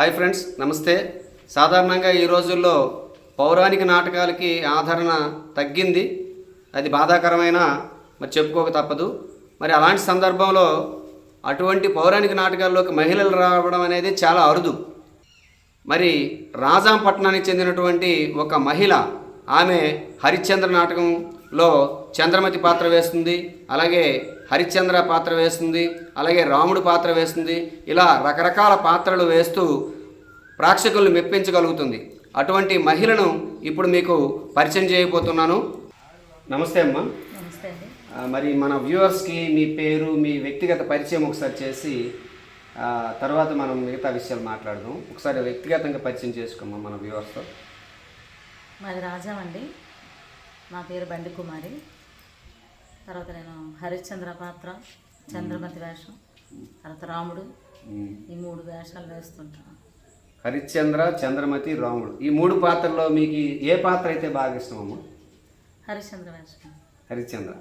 Hi friends నమస్తే. సాధారణంగా ఈ రోజుల్లో పౌరాణిక నాటకాలకి ఆదరణ తగ్గింది. అది బాధాకరమైన మరి చెప్పుకోక తప్పదు. మరి అలాంటి సందర్భంలో అటువంటి పౌరాణిక నాటకాల్లోకి మహిళలు రావడం అనేది చాలా అరుదు. మరి రాజాంపట్నానికి చెందినటువంటి ఒక మహిళ ఆమె హరిశ్చంద్ర నాటకంలో చంద్రమతి పాత్ర వేస్తుంది అలాగే హరిశ్చంద్ర పాత్ర వేస్తుంది అలాగే రాముడు పాత్ర వేస్తుంది ఇలా రకరకాల పాత్రలు వేస్తూ ప్రేక్షకులను మెప్పించగలుగుతుంది. అటువంటి మహిళను ఇప్పుడు మీకు పరిచయం చేయబోతున్నాను. నమస్తే అమ్మా. మరి మన వ్యూవర్స్కి మీ పేరు మీ వ్యక్తిగత పరిచయం ఒకసారి చేసి తర్వాత మనం మిగతా విషయాలు మాట్లాడదాం. ఒకసారి వ్యక్తిగతంగా పరిచయం చేసుకోమ్మా మన వ్యూవర్స్తో. మాది రాజాం అండి నా పేరు బండి కుమారి. తర్వాత నేను హరిశ్చంద్ర పాత్ర చంద్రమతి వేషం తర్వాత రాముడు. ఈ మూడు వేషాలు వేస్తుంటాను హరిశ్చంద్ర చంద్రమతి రాముడు. ఈ మూడు పాత్రల్లో మీకు ఏ పాత్ర అయితే బాగా ఇష్టమమ్మా? హరిశ్చంద్ర వేషం. హరిశ్చంద్ర.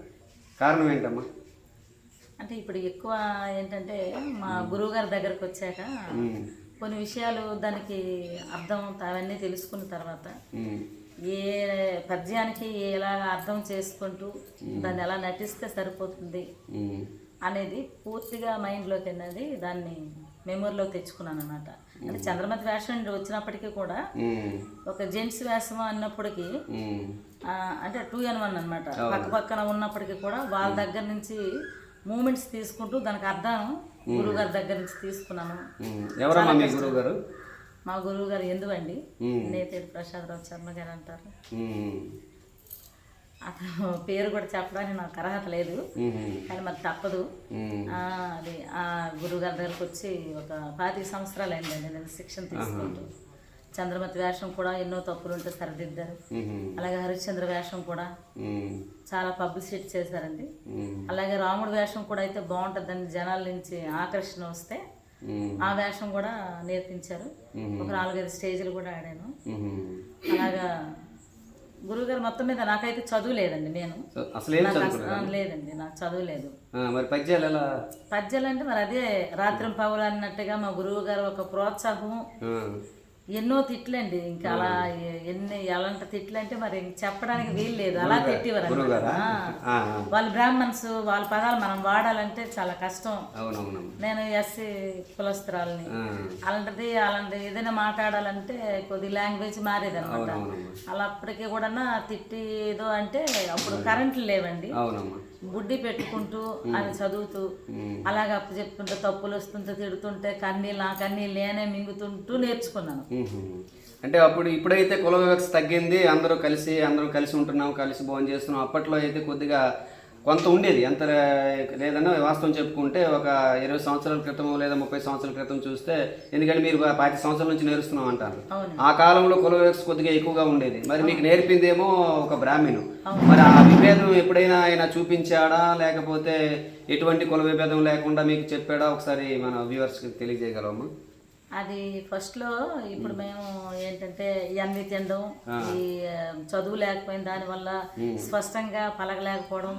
కారణం ఏంటమ్మా? అంటే ఇప్పుడు ఎక్కువ ఏంటంటే మా గురువు గారి దగ్గరకు వచ్చాక కొన్ని విషయాలు దానికి అర్థం అవన్నీ తెలుసుకున్న తర్వాత ఏ పద్యానికి ఎలా అర్థం చేసుకుంటూ దాన్ని ఎలా నటిస్తే సరిపోతుంది అనేది పూర్తిగా మైండ్లోకి వెళ్ళినది దాన్ని మెమొరీలో తెచ్చుకున్నాను అనమాట అంటే చంద్రమతి వేషం వచ్చినప్పటికీ కూడా ఒక జెంట్స్ వేషం అన్నప్పటికీ అంటే టూ ఎన్ వన్ అనమాట పక్క పక్కన ఉన్నప్పటికీ కూడా వాళ్ళ దగ్గర నుంచి మూమెంట్స్ తీసుకుంటూ దానికి అర్థం గురువు గారి దగ్గర నుంచి తీసుకున్నాను. ఉమ్. ఎవరమ్మా మీ గురువు గారు మా గురువు గారు ఎందువండి నేతేడు ప్రసాద్ రావు శర్మ గారు అంటారు. అతను పేరు కూడా చెప్పడానికి నాకు అర్హత లేదు. కానీ మరి తప్పదు. అది ఆ గురువు గారి దగ్గరకు వచ్చి ఒక పాతిక సంవత్సరాలు అయిందండి నేను శిక్షణ తీసుకుంటూ. చంద్రమతి వేషం కూడా ఎన్నో తప్పులు ఉంటే సరిదిద్దారు. అలాగే హరిశ్చంద్ర వేషం కూడా చాలా పబ్లిసిటీ చేశారండి. అలాగే రాముడు వేషం కూడా అయితే బాగుంటుందని జనాల నుంచి ఆకర్షణ వస్తే ఆ వేషం కూడా నేర్పించారు. ఒక నాలుగైదు స్టేజ్లు కూడా ఆడాను. అలాగా గురువుగారు మొత్తం మీద నాకైతే చదువు లేదండి నేను. లేదండి నాకు చదువు లేదు. మరి పద్యాలు అంటే మరి అదే రాత్రి పౌలు అన్నట్టుగా మా గురువు గారు ఒక ప్రోత్సాహం. ఎన్నో తిట్లండి ఇంకా అలా ఎన్ని ఎలాంటి తిట్లు అంటే మరి చెప్పడానికి వీలు లేదు. అలా తిట్టేవారు ఆ, ఆ. వాళ్ళ బ్రాహ్మణ్స్ వాళ్ళ పదాలు మనం వాడాలంటే చాలా కష్టం. నేను ఎస్సీ కులస్త్రాలని. ఆ, అలాంటిది అలాంటి ఏదైనా మాట్లాడాలంటే కొద్ది లాంగ్వేజ్ మారేది అనమాట అలా అప్పటికి కూడా తిట్టి ఏదో అంటే అప్పుడు కరెంట్లు లేవండి. బుడ్డి పెట్టుకుంటూ అది చదువుతూ అలాగ అప్పు చెప్తుంటే తప్పులు వస్తుంటే తిడుతుంటే కన్నీళ్ళు నా కన్నీళ్ళు నేనే మింగుతుంటూ నేర్చుకున్నాను. అంటే అప్పుడు ఇప్పుడైతే కుల వివక్ష తగ్గింది అందరూ కలిసి అందరూ కలిసి ఉంటున్నాం కలిసి భోజనం చేస్తున్నాం. అప్పట్లో అయితే కొద్దిగా కొంత ఉండేది. ఎంత లేదన్నా వాస్తవం చెప్పుకుంటే ఒక ఇరవై సంవత్సరాల క్రితం లేదా ముప్పై సంవత్సరాల క్రితం చూస్తే ఎందుకంటే మీరు పాతి సంవత్సరాల నుంచి నేర్చుకున్నాం అంటారు. ఆ కాలంలో కుల వివక్ష కొద్దిగా ఎక్కువగా ఉండేది. మరి మీకు నేర్పిందేమో ఒక బ్రాహ్మణు మరి ఆ విభేదం ఎప్పుడైనా ఆయన చూపించాడా? లేకపోతే ఎటువంటి కుల విభేదం లేకుండా మీకు చెప్పాడా? ఒకసారి మన వ్యూవర్స్కి తెలియజేయగలమా అది ఫస్ట్లో ఇప్పుడు మేము. ఏంటంటే ఇవన్నీ తినడం ఈ చదువు లేకపోయిన దాని వల్ల స్పష్టంగా పలకలేకపోవడం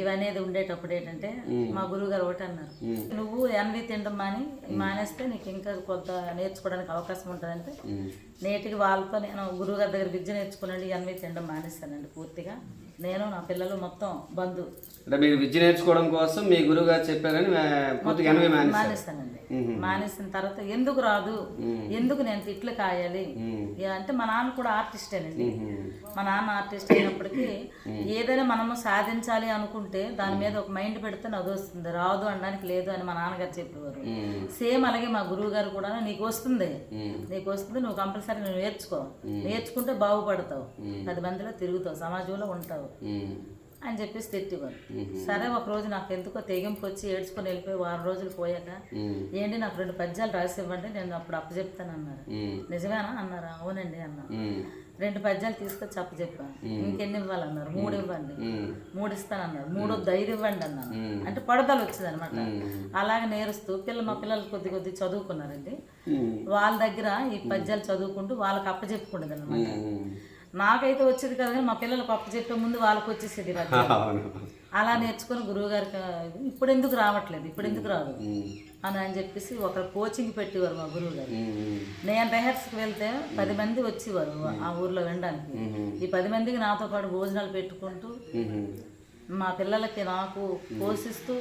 ఇవనేది ఉండేటప్పుడు ఏంటంటే మా గురువు గారు ఒకటి అన్నారు. నువ్వు ఎన్వి తినడం మాని మానేస్తే నీకు ఇంకా కొంత నేర్చుకోవడానికి అవకాశం ఉంటుందంటే నేటికి వాళ్ళతో నేను గురువు గారి దగ్గర విద్య నేర్చుకునండి ఎన్వి తినడం మానేస్తానండి పూర్తిగా. నేను నా పిల్లలు మొత్తం బంధు. అంటే మీరు విద్య నేర్చుకోవడం కోసం మీ గురువు గారు చెప్పారని పూర్తిగా ఎనభై మానేస్తానండి. మానేసిన తర్వాత ఎందుకు రాదు? ఎందుకు నేను తిట్లు కాయాలి? అంటే మా నాన్న కూడా ఆర్టిస్టేనండి మా నాన్న ఆర్టిస్ట్ అయినప్పటికీ ఏదైనా మనము సాధించాలి అనుకుంటే దాని మీద ఒక మైండ్ పెడితే అది వస్తుంది. రాదు అనడానికి లేదు అని మా నాన్నగారు చెప్పేవారు. సేమ్ అలాగే మా గురువు గారు కూడా నీకు వస్తుంది. నీకు వస్తుంది నువ్వు కంపల్సరీ నువ్వు నేర్చుకో. నేర్చుకుంటే బాగుపడతావు. పది మందిలో తిరుగుతావు. సమాజంలో ఉంటావు. అని చెప్పేసి తిట్టేవారు సరే ఒక రోజు నాకు ఎందుకో తెగింపు వచ్చి ఏడ్చుకొని వెళ్ళిపోయి వారం రోజులు పోయాక. ఏంటి నాకు రెండు పద్యాలు రాసి ఇవ్వండి నేను అప్పుడు అప్పు చెప్తాను అన్నారు. నిజమేనా అన్నారు? అవునండి అన్నా. మ్మ్. రెండు పద్యాలు తీసుకొచ్చి అప్పు చెప్పాను ఇంకెన్ని ఇవ్వాలన్నారు? మూడు ఇవ్వండి. మూడు ఇస్తానన్నారు. మూడు ఐదు ఇవ్వండి అన్నాను. అంటే పడదలు వచ్చింది అనమాట అలాగే నేరుస్తూ పిల్లలు మా పిల్లలు కొద్ది కొద్ది చదువుకున్నారండి. వాళ్ళ దగ్గర ఈ పద్యాలు చదువుకుంటూ వాళ్ళకి అప్పు చెప్పుకుండేది అనమాట. నాకైతే వచ్చేది కదా కానీ మా పిల్లలకు అప్పు చెప్పే ముందు వాళ్ళకి వచ్చేసేది అలా నేర్చుకుని గురువు గారికి ఇప్పుడు ఎందుకు రావట్లేదు ఇప్పుడు ఎందుకు రాదు. అని అని చెప్పేసి ఒక కోచింగ్ పెట్టేవారు మా గురువు గారు నేను రిహార్స్కి వెళ్తే పది మంది వచ్చేవారు ఆ ఊర్లో వినడానికి. ఈ పది మందికి నాతో పాటు భోజనాలు పెట్టుకుంటూ మా పిల్లలకి నాకు పోషిస్తూ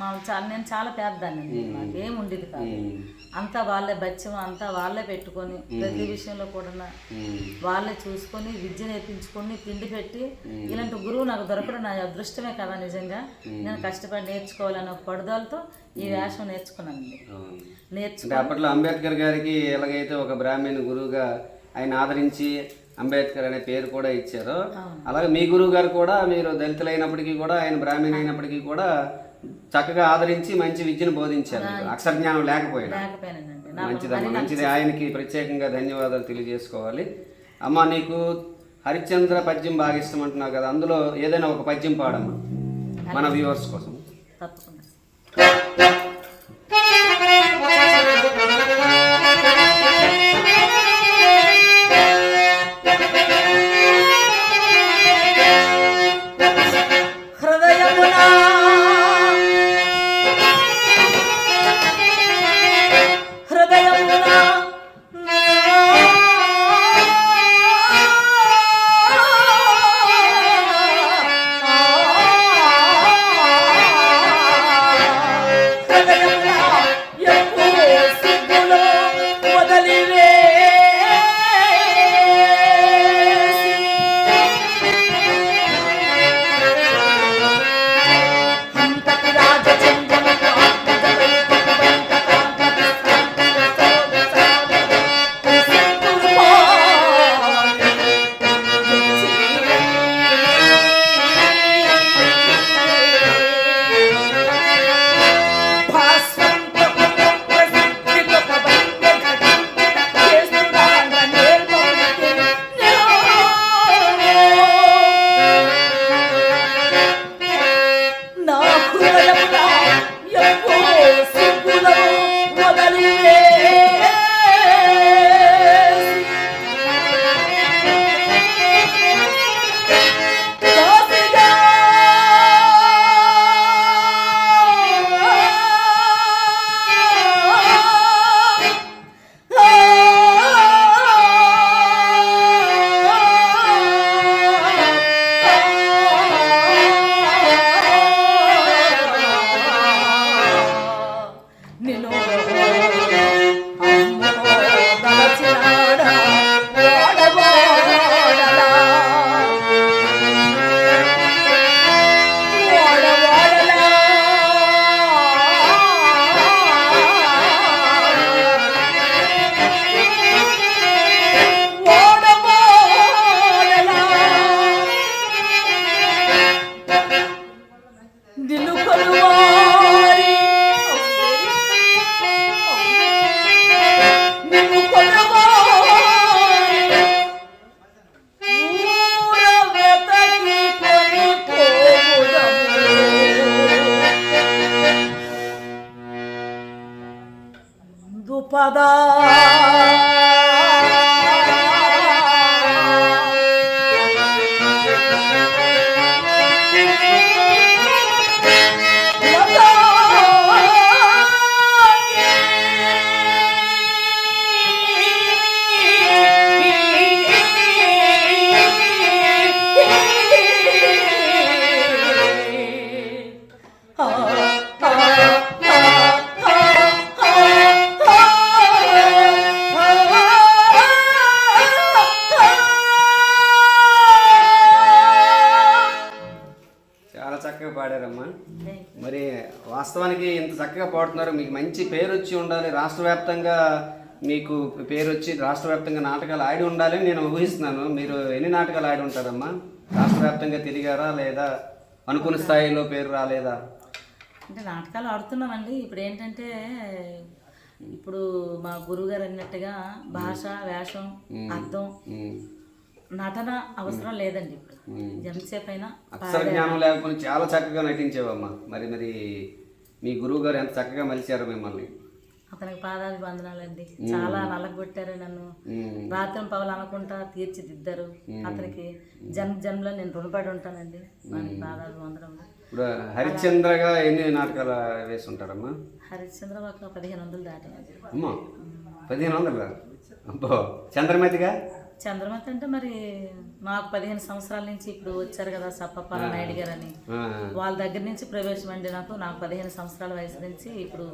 మా చాలా నేను చాలా పేదదాన్ని నాకేం ఉండేది కాదు. అంతా వాళ్ళే బత్యం అంతా వాళ్ళే పెట్టుకొని ప్రతి విషయంలో కూడా. వాళ్ళే చూసుకొని విద్య నేర్పించుకొని తిండి పెట్టి ఇలాంటి గురువు నాకు దొరకడం నా అదృష్టమే కదా నిజంగా. నేను కష్టపడి నేర్చుకోవాలన్న ఒక పడుదలతో ఈ వేషం నేర్చుకున్నానండి. అవును. నేర్చు అంటే అప్పట్లో అంబేద్కర్ గారికి ఎలాగైతే ఒక బ్రాహ్మణ గురువుగా ఆయన ఆదరించి అంబేద్కర్ అనే పేరు కూడా ఇచ్చారో. అలాగే మీ గురువు గారు కూడా మీరు దళితులైనప్పటికీ కూడా ఆయన బ్రాహ్మణ అయినప్పటికీ కూడా చక్కగా ఆదరించి మంచి విద్యను బోధించారు. అక్షర జ్ఞానం లేకపోయినా. నా మంచిదమ్మా మంచిది ఆయనకి ప్రత్యేకంగా ధన్యవాదాలు తెలియజేసుకోవాలి. అమ్మ నీకు హరిశ్చంద్ర పద్యం బాగా ఇష్టం అంటున్నావు కదా. అందులో ఏదైనా ఒక పద్యం పాడమ్మా. మన వ్యూవర్స్ కోసం. తప్పకుండా Oh. ముందు చక్కగా పాడుతున్నారు. మీకు మంచి పేరు వచ్చి ఉండాలి. రాష్ట్ర వ్యాప్తంగా మీకు పేరు వచ్చి రాష్ట్ర వ్యాప్తంగా నాటకాలు ఆడి ఉండాలని నేను ఊహిస్తున్నాను. మీరు ఎన్ని నాటకాలు ఆడి ఉంటారమ్మా? రాష్ట్ర వ్యాప్తంగా తిరిగారా లేదా? అనుకున్న స్థాయిలో పేరు రాలేదా? అంటే నాటకాలు ఆడుతున్నామండి. ఇప్పుడు ఏంటంటే ఇప్పుడు మా గురువుగారు అన్నట్టుగా భాష వేషం అర్థం నటన అవసరం లేదండి ఇప్పుడు. ఎంతసేపు అయినా అక్షర జ్ఞానం లేకపోతే చాలా చక్కగా నటించేవమ్మా. మరి మరి మీ గురువు గారు ఎంత చక్కగా మలిచారు మిమ్మల్ని. అతనికి పాదాభివందనాలండి. చాలా నల్లగొట్టారు నన్ను. రాత్రి పవలు అనకుండా తీర్చిదిద్దారు అతనికి. జన్మ జన్మలో నేను రుణపడి ఉంటానండి. వానికి పాదాభివందనములు ఇప్పుడు హరిశ్చంద్రగా ఎన్ని నాటకాలు వేసి ఉంటారమ్మా హరిశ్చంద్ర ఒక పదిహేను వందలు దాటాయండి అమ్మా పదిహేను వందలు? అబ్బో చంద్రమతిగా? చంద్రమతి అంటే మరి నాకు పదిహేను సంవత్సరాల నుంచి ఇప్పుడు వచ్చారు కదా సప్పప్ప నాయుడు గారు అని వాళ్ళ దగ్గర నుంచి ప్రవేశం అండి నాకు. నాకు పదిహేను సంవత్సరాల వయసు నుంచి ఇప్పుడు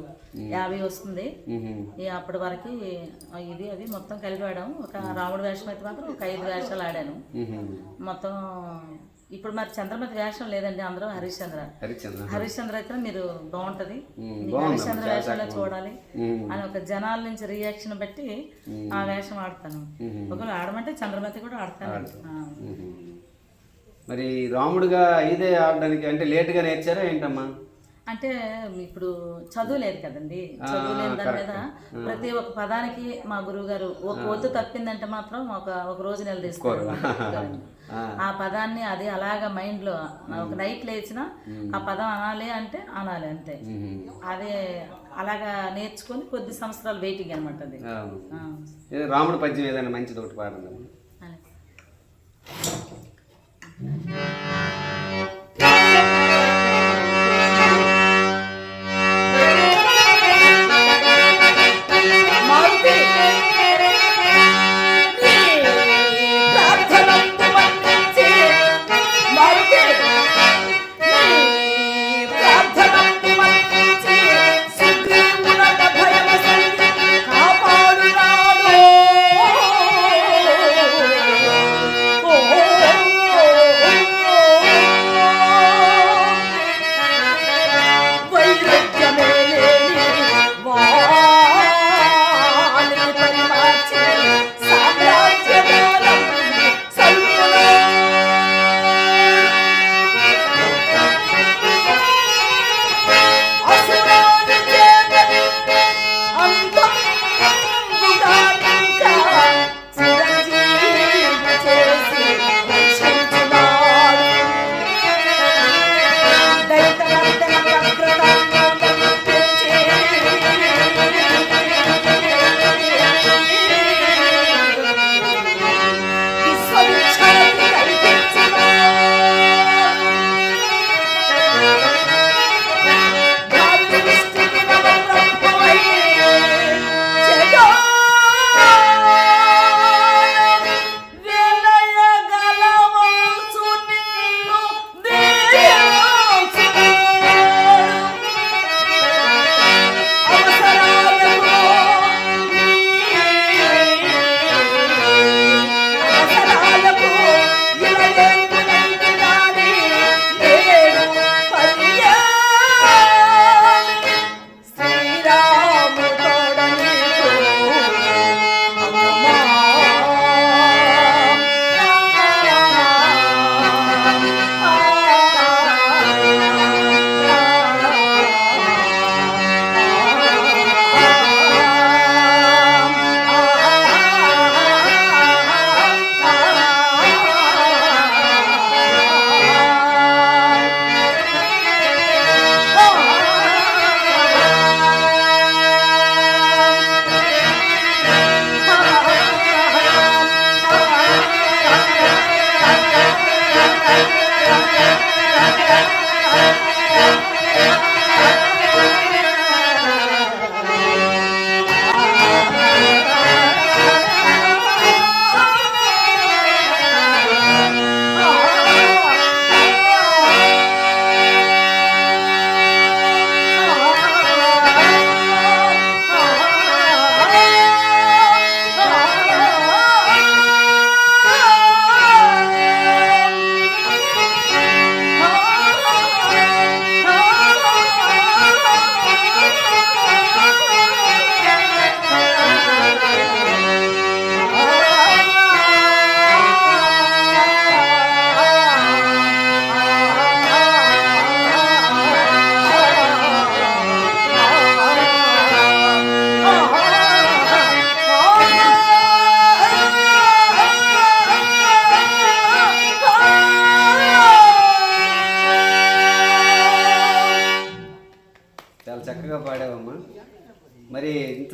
యాభై వస్తుంది. అప్పటి వరకు ఇది అది మొత్తం కలిపి ఆడాము. ఒక రాముడు వేషం అయితే మాత్రం ఒక ఐదు వేషాలు ఆడాను. మొత్తం ఇప్పుడు మరి చంద్రమతి వేషం లేదండి అందరూ హరిశ్చంద్ర. హరిశ్చంద్ర. అయితే మీరు బాగుంటది. హరిశ్చంద్ర వేషంలో చూడాలి అని ఒక జనాల నుంచి రియాక్షన్ బట్టి ఆ వేషం ఆడతాను. ఒకవేళ ఆడమంటే చంద్రమతి కూడా ఆడతాను. మరి రాముడుగా ఇదే ఆడడానికి అంటే లేటుగా నేర్చారా ఏంటమ్మా? అంటే ఇప్పుడు చదువు లేదు కదండి. చదువు లేని దాని మీద ప్రతి ఒక్క పదానికి మా గురువు గారు ఒక ఒత్తు తప్పిందంటే మాత్రం ఒక ఒక రోజు నెల తీసుకోరు ఆ, పదాన్ని అది అలాగ మైండ్లో ఒక నైట్ లేచిన ఆ పదం అనాలి అంటే అనాలి అంతే. అదే అలాగా నేర్చుకొని కొద్ది సంవత్సరాలు వెయిటింగ్ అనమాట అది. రాముడు పద్యం ఏదైనా మంచిది ఒకటి పాడండి.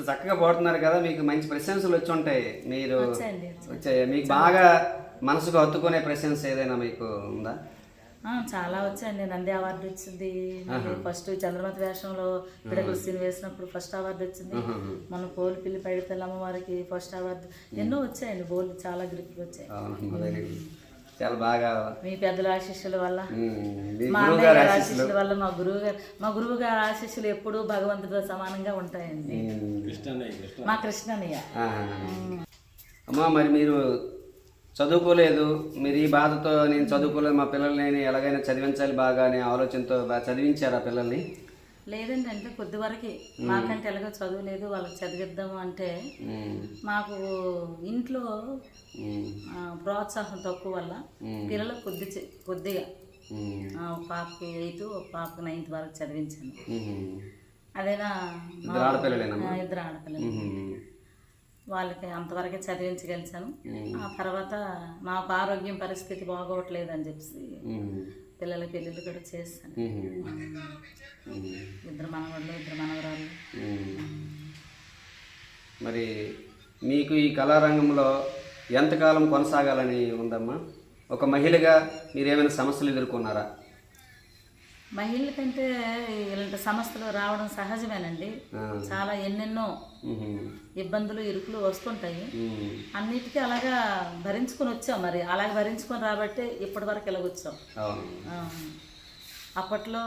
చక్కగా పాడుతున్నారు కదా మీకు మంచి ప్రశంసలు వచ్చి ఉంటాయి. మీరు. వచ్చాయి. మీకు బాగా మనసుకు హత్తుకునే ప్రశంస ఏదైనా మీకు ఉందా? చాలా వచ్చాయండి. నంది అవార్డు వచ్చింది. ఫస్ట్ చంద్రమతి వేషంలో పిడకలు సీన్ వేసినప్పుడు ఫస్ట్ అవార్డు వచ్చింది. మన పోలి పిల్లి పైడి పిల్ల అమ్మవారికి ఫస్ట్ అవార్డు. ఎన్నో వచ్చాయండి. బోర్డు చాలా గ్రిప్లు వచ్చాయి. చాలా బాగా మీ పెద్దల ఆశీస్సుల వల్ల మీ అన్నయ్య గారి ఆశీస్సులు. వల్ల మా గురువు గారు మా గురువు గారి ఆశీస్సులు ఎప్పుడూ భగవంతుడితో సమానంగా ఉంటాయండి. మా కృష్ణనయ్య. అమ్మా మరి మీరు చదువుకోలేదు. మీరు ఈ బాధతో నేను చదువుకోలేదు. మా పిల్లల్ని నేను ఎలాగైనా చదివించాలి బాగా అనే ఆలోచనతో బాగా చదివించారా పిల్లల్ని? లేదండి అంటే కొద్ది వరకు. మాకంటే ఎలాగో చదువు లేదు వాళ్ళకి చదివిద్దాము అంటే మాకు ఇంట్లో ప్రోత్సాహం తక్కువ వల్ల పిల్లలు కొద్ది కొద్దిగా. ఒక పాపకి ఎయిత్ ఒక పాపకి నైన్త్ వరకు చదివించాను. అదేనా? ఇద్దరు ఆడపిల్లలు. వాళ్ళకి అంతవరకే చదివించగలిచాను ఆ తర్వాత మాకు ఆరోగ్యం పరిస్థితి బాగోట్లేదు అని చెప్పి పిల్లల పెళ్ళిళ్ళు కూడా చేస్తాను. ఇద్దరు మనవళ్ళు ఇద్దరు మనవరాళ్ళు. ఉమ్. మరి మీకు ఈ కళారంగంలో ఎంతకాలం కొనసాగాలని ఉందమ్మా? ఒక మహిళగా మీరు ఏమైనా సమస్యలు ఎదుర్కొన్నారా? మహిళల కంటే ఇలాంటి సమస్యలు రావడం సహజమేనండి. చాలా ఎన్నెన్నో ఇబ్బందులు ఇరుకులు వస్తుంటాయి. అన్నిటికీ అలాగా భరించుకొని వచ్చాం మరి. అలాగ భరించుకొని రాబట్టే ఇప్పటి వరకు ఇలాగ వచ్చాం. అవును. ఆ. అప్పట్లో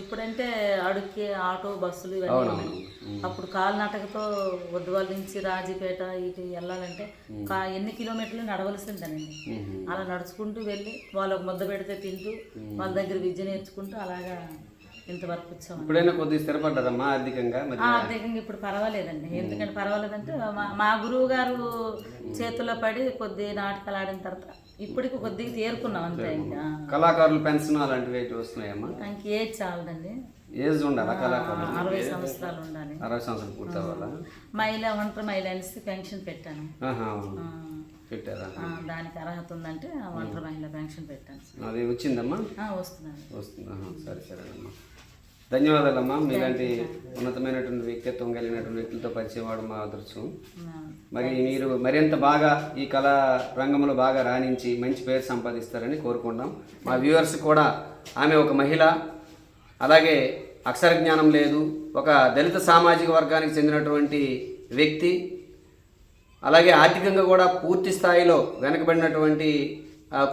ఇప్పుడంటే అడుక్కి ఆటో బస్సులు ఇవన్నీ. అప్పుడు కాలినటకతో ఒడ్డువాళ్ళ నుంచి రాజీపేట ఇటు వెళ్ళాలంటే ఎన్ని కిలోమీటర్లు నడవలసిందేనండి అలా నడుచుకుంటూ వెళ్ళి వాళ్ళకు ముద్ద పెడితే తింటూ వాళ్ళ దగ్గర విద్య నేర్చుకుంటూ అలాగా ఇంతవరకు ఇప్పుడైనా కొద్దిగా స్థిరపడ్డారమ్మా ఆర్థికంగా ఆర్థికంగా ఇప్పుడు పర్వాలేదండి. ఎందుకంటే పర్వాలేదంటే మా గురువు గారు చేతుల్లో పడి కొద్ది నాటకాలు ఆడిన తర్వాత ఇప్పటికి కొద్దిగా తేరుకున్నాం అంతే ఇంకా. కళాకారుల పెన్షన్ అలాంటివి వస్తున్నాయమ్మా? ఇంక ఏజ్ చాలదండి. ఏజ్ ఉండాలా కళాకారులు అరవై సంవత్సరాలు ఉండాలి. అరవై సంవత్సరాలు పూర్తి అవ్వాలా మహిళ ఒంటరి మహిళ అనేసి పెన్షన్ పెట్టాను. పెట్టారా? దానికి అర్హత ఉందంటే ఒంటరి మహిళ పెన్షన్ పెట్టాను. అది వచ్చిందమ్మా? వస్తుంది. ఆహా, సరే సరేనమ్మా. ధన్యవాదాలమ్మా. మీలాంటి ఉన్నతమైనటువంటి వ్యక్తిత్వం కలిగినటువంటి వ్యక్తులతో పరిచయం అవడం మా అదృష్టం. మరి మీరు మరింత బాగా ఈ కళా రంగంలో బాగా రాణించి మంచి పేరు సంపాదిస్తారని కోరుకుంటాం మా వ్యూవర్స్ కూడా ఆమె ఒక మహిళ అలాగే అక్షర జ్ఞానం లేదు ఒక దళిత సామాజిక వర్గానికి చెందినటువంటి వ్యక్తి అలాగే ఆర్థికంగా కూడా పూర్తి స్థాయిలో వెనకబడినటువంటి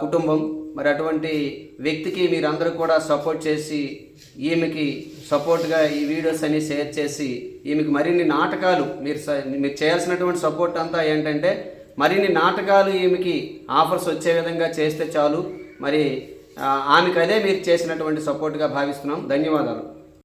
కుటుంబం మరి అటువంటి వ్యక్తికి మీరందరూ కూడా సపోర్ట్ చేసి ఈమెకి సపోర్ట్గా ఈ వీడియోస్ అన్ని షేర్ చేసి ఈమెకి మరిన్ని నాటకాలు మీరు స- మీరు చేయాల్సినటువంటి సపోర్ట్ అంతా ఏంటంటే మరిన్ని నాటకాలు ఈమెకి ఆఫర్స్ వచ్చే విధంగా చేస్తే చాలు. మరి ఆమెకు అదే మీరు చేసినటువంటి సపోర్ట్గా భావిస్తున్నాం. ధన్యవాదాలు.